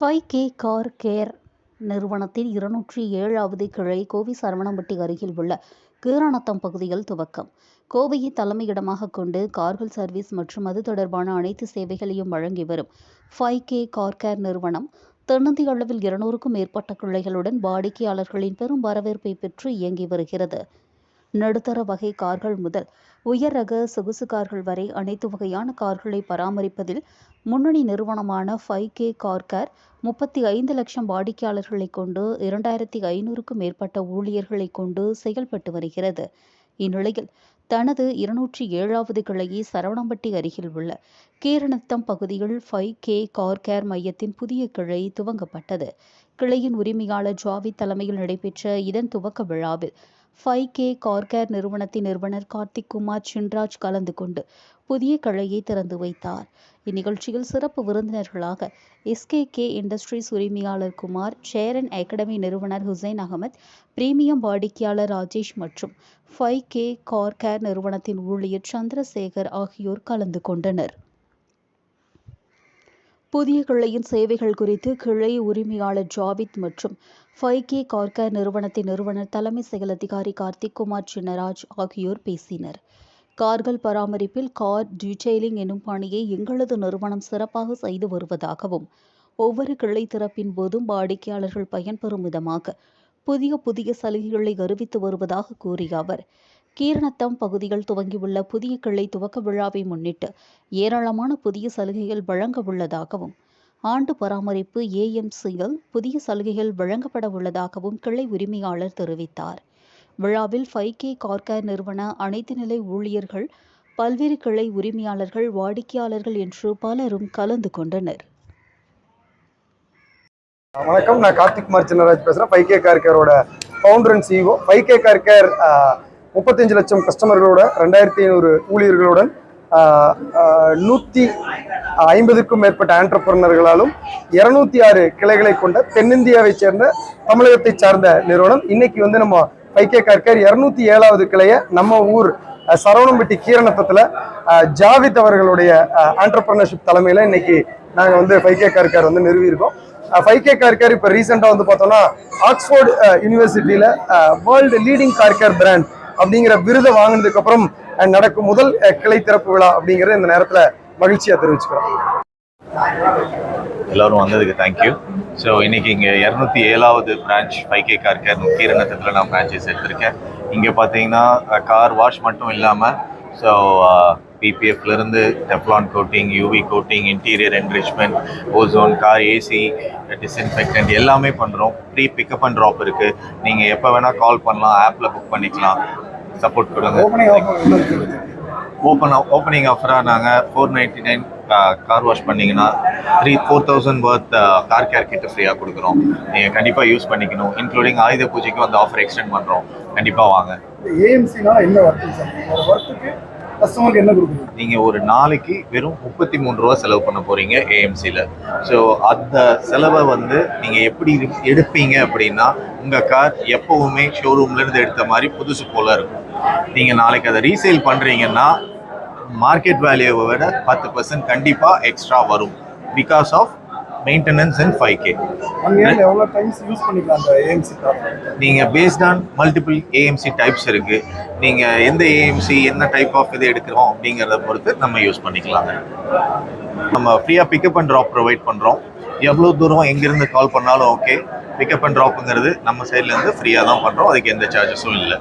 Five K car care நிறுவனத்தின் இருநூற்றி ஏழாவது கிளை கோவை சரவணம்பட்டி அருகில் உள்ள கீராநத்தம் பகுதியில் துவக்கம். கோவையை தலைமையிடமாக கொண்டு கார்கள் சர்வீஸ் மற்றும் அது தொடர்பான அனைத்து சேவைகளையும் வழங்கி வரும் ஃபை கே கார் கேர் நிறுவனம் தென்னிந்திய அளவில் இருநூறுக்கும் மேற்பட்ட கிளைகளுடன் வாடிக்கையாளர்களின் பெரும் வரவேற்பை பெற்று இயங்கி வருகிறது. நடுத்தர வகை கார்கள் முதல் உயர் ரக சொகுசு கார்கள் வரை அனைத்து வகையான கார்களை பராமரிப்பதில் முன்னணி நிறுவனமான ஃபைவ் கே கார் கேர் முப்பத்தி ஐந்து லட்சம் வாடிக்கையாளர்களை கொண்டு இரண்டாயிரத்தி ஐநூறுக்கும் மேற்பட்ட ஊழியர்களை கொண்டு செயல்பட்டு வருகிறது. இந்நிலையில் தனது இருநூற்றி ஏழாவது கிளையை சரவணம்பட்டி அருகில் உள்ள கீரணத்தம் பகுதியில் ஃபைவ் கே கார் கேர் மையத்தின் புதிய கிளை துவங்கப்பட்டது. கிளையின் உரிமையாளர் ஜாவித் தலைமையில் நடைபெற்ற இதன் துவக்க விழாவில் ஃபைவ் கே கார்கேர் நிறுவனத்தின் நிறுவனர் கார்த்திக் குமார் சின்ராஜ் கலந்து கொண்டு புதிய கிளையை திறந்து வைத்தார். இந்நிகழ்ச்சியில் சிறப்பு விருந்தினர்களாக எஸ்கே கே இண்டஸ்ட்ரீஸ் உரிமையாளர் குமார் சேரன் அகாடமி நிறுவனர் ஹுசைன் அகமத் பிரீமியம் வாடிக்கையாளர் ராஜேஷ் மற்றும் ஃபைவ் கே கார்கேர் நிறுவனத்தின் ஊழியர் சந்திரசேகர் ஆகியோர் கலந்து கொண்டனர். புதிய கிளையின் சேவைகள் குறித்து கிளை உரிமையாளர் ஜாவித் மற்றும் ஃபைகே கே கார்கர் நிறுவனத்தின் நிறுவனர் தலைமை செயல் அதிகாரி கார்த்திக் குமார் சின்னராஜ் ஆகியோர் பேசினர். கார்கள் பராமரிப்பில் கார் டீடைலிங் எனும் பணியை எங்களது நிறுவனம் சிறப்பாக செய்து வருவதாகவும் ஒவ்வொரு கிளை திறப்பின் போதும் வாடிக்கையாளர்கள் பயன்பெறும் விதமாக புதிய புதிய சலுகைகளை அறிவித்து வருவதாக கூறிய அவர். கீரணத்தம் பகுதியில் துவங்கியுள்ள புதிய கிளை துவக்க விழாவை முன்னிட்டு ஏராளமான புதிய சலுகைகள் வழங்க உள்ளதாகவும் ஆண்டு பராமரிப்பு ஏஎம்சியில் புதிய சலுகைகள் வழங்கப்பட உள்ளதாகவும் கிளை உரிமையாளர் தெரிவித்தார். விழாவில் ஃபைகே கார்கேர் நிறுவன அனைத்து நிலை ஊழியர்கள் பல்வேறு கிளை உரிமையாளர்கள் வாடிக்கையாளர்கள் என்று பலரும் கலந்து கொண்டனர். வணக்கம். நான் கார்த்திக் குமார் சின்னராஜ் பேசுகிறேன் five கார்கேரோட founder and CEO five car care முப்பத்தஞ்சு லட்சம் கஸ்டமர்களோட ரெண்டாயிரத்தி ஐநூறு ஊழியர்களுடன் நூற்றி ஐம்பதுக்கும் மேற்பட்ட ஆண்டர்பிரினர்களாலும் இரநூத்தி ஆறு கிளைகளை கொண்ட தென்னிந்தியாவை சேர்ந்த தமிழகத்தை சார்ந்த நிறுவனம். இன்னைக்கு வந்து நம்ம பைக்கே கே இரநூத்தி ஏழாவது கிளையை நம்ம ஊர் சரவணம்பட்டி கீரநத்தத்தில் ஜாவித் அவர்களுடைய ஆண்டர்பிரினர்ஷிப் தலைமையில் இன்னைக்கு நாங்கள் வந்து பைக்கே கே வந்து நிறுவியிருக்கோம். ஃபைவ் கே கார் கேர் இப்போ ரீசெண்டாக வந்து பார்த்தோம்னா ஆக்ஸ்போர்ட் யூனிவர்சிட்டியில் world leading car care brand அப்படிங்கிற விருதை வாங்கினதுக்கு அப்புறம் நடக்கும் முதல் கிளை திறப்பு விழா அப்படிங்கிறத இந்த நேரத்தில் மகிழ்ச்சியா தெரிவிச்சுக்கிறோம். எல்லாரும் வந்ததுக்கு தேங்க்யூ ஸோ இன்னைக்கு இங்கே இரநூத்தி ஏழாவது branch five K car care கீரணத்தில் நான் பிரான்ச்சைஸ் எடுத்திருக்கேன். இங்கே பார்த்தீங்கன்னா கார் வாஷ் மட்டும் இல்லாமல் so பிபிஎஃப்லேருந்து Teflon coating UV coating interior enrichment ozone car AC disinfectant எல்லாமே பண்ணுறோம் ப்ரீ பிக்கப் அண்ட் ட்ராப் இருக்குது நீங்கள் எப்போ வேணால் கால் பண்ணலாம் ஆப்பில் புக் பண்ணிக்கலாம். சப்போர்ட் கொடுங்க. ஓப்பன் ஓப்பனிங் ஆஃபராக நாங்கள் four ninety nine car wash பண்ணீங்கன்னா three four thousand worth car care கிட்ட ஃப்ரீயாக கொடுக்குறோம். நீங்கள் கண்டிப்பாக யூஸ் பண்ணிக்கணும். இன்க்ளூடிங் ஆயுத பூஜைக்கும் அந்த ஆஃபர் எக்ஸ்டெண்ட் பண்ணுறோம் கண்டிப்பாக வாங்க. ஏஎம்சினா என்ன ஒர்க்கு சார் ஒரு ஒர்க்குக்கு கஸ்டமருக்கு என்ன கொடுக்குறீங்க? நீங்கள் ஒரு நாளைக்கு வெறும் முப்பத்தி மூணு ரூபா செலவு பண்ண போகிறீங்க ஏஎம்சியில் ஸோ அந்த செலவை வந்து நீங்கள் எப்படி எடுப்பீங்க அப்படின்னா உங்கள் கார் எப்போவுமே ஷோரூம்லேருந்து எடுத்த மாதிரி புதுசு போல இருக்கும். நீங்கள் நாளைக்கு அதை ரீசேல் பண்ணுறீங்கன்னா மார்க்கெட் வேல்யூவை விட பத்து பர்சன்ட் கண்டிப்பாக எக்ஸ்ட்ரா வரும். Because of maintenance and five K one year எவ்வளோ டைம்ஸ் யூஸ் பண்ணிக்கலாம் அந்த ஏஎம்சி கார் நீங்கள் based on multiple AMC types இருக்குது நீங்கள் எந்த ஏஎம்சி என்ன டைப் ஆஃப் இது எடுக்கிறோம் அப்படிங்கிறத பொறுத்து நம்ம யூஸ் பண்ணிக்கலாங்க. நம்ம ஃப்ரீயாக பிக்கப் அண்ட் ட்ராப் ப்ரொவைட் பண்ணுறோம் எவ்வளோ தூரம் எங்கேருந்து கால் பண்ணாலும் ஓகே பிக்கப் அண்ட் ட்ராப்புங்கிறது நம்ம சைட்லேருந்து ஃப்ரீயாக தான் பண்ணுறோம் அதுக்கு எந்த சார்ஜஸும் இல்லை.